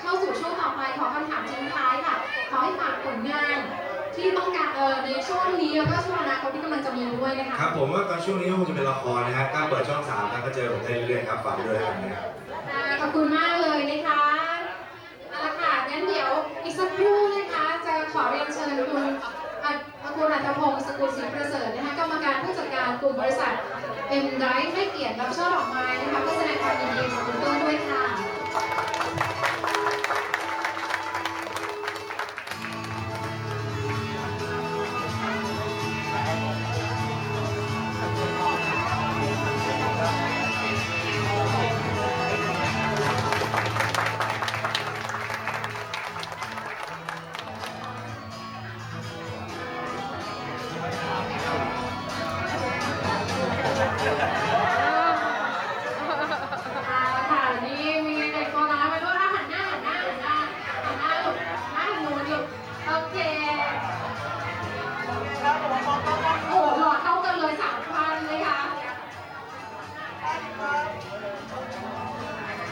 เข้าสู่ช่วงต่อไปขอคำถามทิ้งท้ายค่ะ ขอให้ฝากผลงานที่ต้องการเออในช่วงนี้แล้วก็ช่วงอนาคตที่กำลังจะมีด้วยนะคะครับผมว่าตอนช่วงนี้ก็คงจะเป็นละครนะฮะถ้าเปิดช่องสามครับก็เจอผมได้เรื่อยๆครับฝากไปด้วยแล้วกันนะครับอ่าขอบคุณมากเลยนะคะเอาละค่ะงั้นเดี๋ยวอีกสักครู่นะคะ จะขอเรียนเชิญคุณอัศคุณอัตพงศ์สกุลศรีประเสริฐนะคะกรรมการผู้จัดการกลุ่มบริษัทเอ็มไดให้เกียรติรับช่อดอกไม้นะคะเพื่อแสดงความยินดีกับคุณต้นด้วยค่ะค่ะ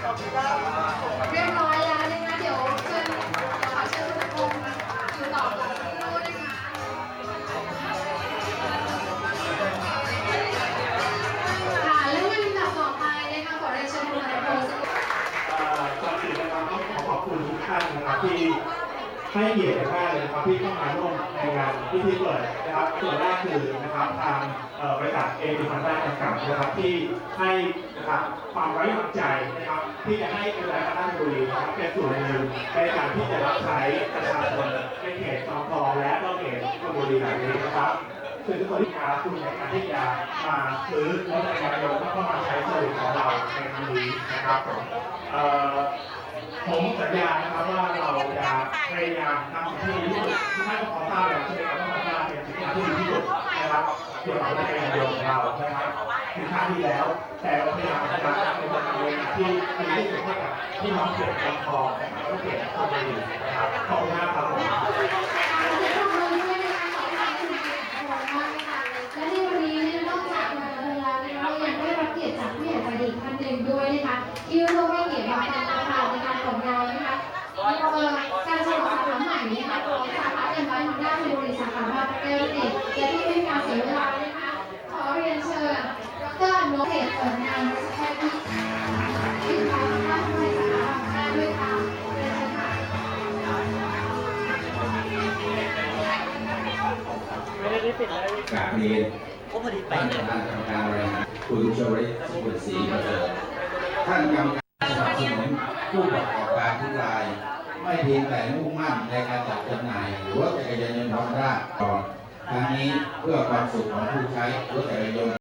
เรียบร้อยแล้วนะคะเดี๋ยวเชิญขอเชิญคุณพงศ์อยู่ต่อกับครู่นะคะค่ะและในลำดับต่อไปนะคะขอเรียนเชิญคุณนุพงศ์เอ่อก่อนอื่นนะครับต้องขอขอบคุณทุกท่านนะครับที่ ให้เกียรติมากเลยนะครับที่เข้ามาร่วมในงานพิธีเปิดนะครับส่วนแรกคือนะครับทางบริษัทเอพิพันธ์ได้จำกัดนะครับที่ให้นะครับความไว้วางใจนะครับที่จะให้เป็นรายการราชบุรีนะครับเป็นส่วนหนึ่งในการที่จะรับใช้ประชาชนในเขตจอมทองและก็เขตชลบุรีแบบนี้นะครับคือทุกคนที่มาคุณในการที่จะมาซื้อรถจักรยานยนต์แล้วก็มาใช้บริการของเราในครั้งนี้นะครับ ผมสัญญานะครับว่าเราจะพยายามทำที่ดีที่สุดทุกท่านขอทราบแล้วใช่ไหมครับว่าทำเป็นสิ่งที่ดีที่สุดนะครับเกี่ยวกับรถจักรยานยนของเรานะครับถึงท่าที่แล้ว แต่เราพยายามจะทำเป็นการเรียนที่ดีที่สุดให้กับพี่น้องเขตลำพองนะครับและเขตชลบุรีนะครับขอบคุณมากครับและในวันนี้นอกจากมาเวลานะคะเรายังได้รับเกียรติจากผู้ใหญ่ใจดีท่านหนึ่งด้วยนะคะที่ร่วม กาบเรียนก็พอดีไปท่านะธานกรรมการบริหารคุณชวริตสุขศรีประเสริฐท่านกรรมการสนับสนุนผู้ประกอบการทุกราย ไม่เพียงแต่มุ่งมั่นในการจัดจำหน่าย หรถจักรยานยนต์ฮอนด้าก่อนทางนี้เพื่อความสุขของผู้ใช้รถจักรยานยนต์